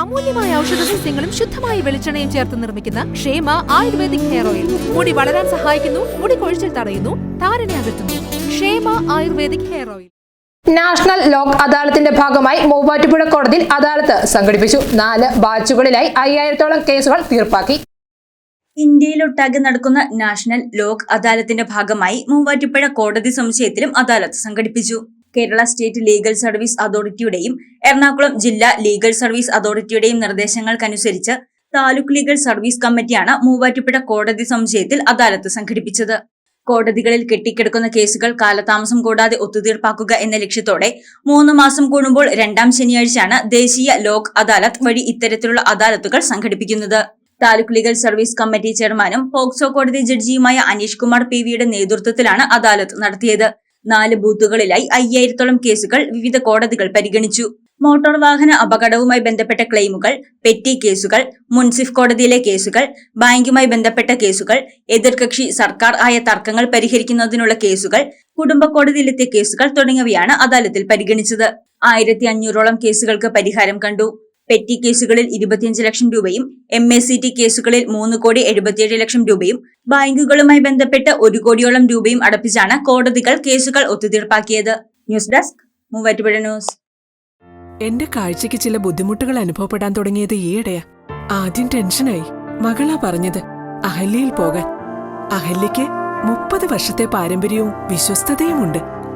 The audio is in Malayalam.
അമൂല്യമായ ഔഷധ സസ്യങ്ങളും ശുദ്ധമായ വെളിച്ചെണ്ണയും ചേർത്ത് നിർമ്മിക്കുന്ന ക്ഷേമ ആയുർവേദിക് ഹെയർ ഓയിൽ. മുടി വളരാൻ സഹായിക്കുന്നു മുടി കൊഴിച്ചിൽ തടയുന്നു താരനെ അകറ്റുന്നു. Kshema ayurvedic hair oil. National Lok അദാലത്തിന്റെ ഭാഗമായി മൂവാറ്റുപുഴ കോടതിയിൽ അദാലത്ത് സംഘടിപ്പിച്ചു. നാല് ബാച്ചുകളിലായി അയ്യായിരത്തോളം കേസുകൾ തീർപ്പാക്കി. ഇന്ത്യയിലൊട്ടാകെ നടക്കുന്ന നാഷണൽ ലോക് അദാലത്തിന്റെ ഭാഗമായി മൂവാറ്റുപുഴ കോടതി സമുച്ചയത്തിലും അദാലത്ത് സംഘടിപ്പിച്ചു. കേരള സ്റ്റേറ്റ് ലീഗൽ സർവീസ് അതോറിറ്റിയുടെയും എറണാകുളം ജില്ലാ ലീഗൽ സർവീസ് അതോറിറ്റിയുടെയും നിർദ്ദേശങ്ങൾക്കനുസരിച്ച് താലൂക്ക് ലീഗൽ സർവീസ് കമ്മിറ്റിയാണ് മൂവാറ്റുപുഴ കോടതി സമുച്ചയത്തിൽ അദാലത്ത് സംഘടിപ്പിച്ചത്. കോടതികളിൽ കെട്ടിക്കിടക്കുന്ന കേസുകൾ കാലതാമസം കൂടാതെ ഒത്തുതീർപ്പാക്കുക എന്ന ലക്ഷ്യത്തോടെ മൂന്ന് മാസം കൂടുമ്പോൾ രണ്ടാം ശനിയാഴ്ചയാണ് ദേശീയ ലോക് അദാലത്ത് വഴി ഇത്തരത്തിലുള്ള അദാലത്തുകൾ സംഘടിപ്പിക്കുന്നത്. താലൂക്ക് ലീഗൽ സർവീസ് കമ്മിറ്റി ചെയർമാനും പോക്സോ കോടതി ജഡ്ജിയുമായ അനീഷ് കുമാർ പി വിയുടെ നേതൃത്വത്തിലാണ് അദാലത്ത് നടത്തിയത്. നാല് ബൂത്തുകളിലായി അയ്യായിരത്തോളം കേസുകൾ വിവിധ കോടതികൾ പരിഗണിച്ചു. മോട്ടോർ വാഹന അപകടവുമായി ബന്ധപ്പെട്ട ക്ലെയിമുകൾ പെറ്റി കേസുകൾ മുൻസിഫ് കോടതിയിലെ കേസുകൾ ബാങ്കുമായി ബന്ധപ്പെട്ട കേസുകൾ എതിർകക്ഷി സർക്കാർ ആയ തർക്കങ്ങൾ പരിഹരിക്കുന്നതിനുള്ള കേസുകൾ കുടുംബ കോടതിയിലെത്തിയ കേസുകൾ തുടങ്ങിയവയാണ് അദാലത്തിൽ പരിഗണിച്ചത്. ആയിരത്തി അഞ്ഞൂറോളം കേസുകൾക്ക് പരിഹാരം കണ്ടു. പെറ്റി കേസുകളിൽ ഇരുപത്തിയഞ്ച് ലക്ഷം രൂപയും എം എസ് സി ടി കേസുകളിൽ മൂന്ന് കോടി എഴുപത്തിയേഴ് ലക്ഷം രൂപയും ബാങ്കുകളുമായി ബന്ധപ്പെട്ട് ഒരു കോടിയോളം രൂപയും അടപ്പിച്ചാണ് കോടതികൾ കേസുകൾ ഒത്തുതീർപ്പാക്കിയത്. News desk Muvattupuzha news. എന്റെ കാഴ്ചക്ക് ചില ബുദ്ധിമുട്ടുകൾ അനുഭവപ്പെടാൻ തുടങ്ങിയത് ഈയിടെയാ. ആദ്യം ടെൻഷനായി. മകളാ പറഞ്ഞത് അഹല്യയിൽ പോകാൻ. അഹല്യയ്ക്ക് മുപ്പത് വർഷത്തെ പാരമ്പര്യവും വിശ്വസ്തതയുമുണ്ട്.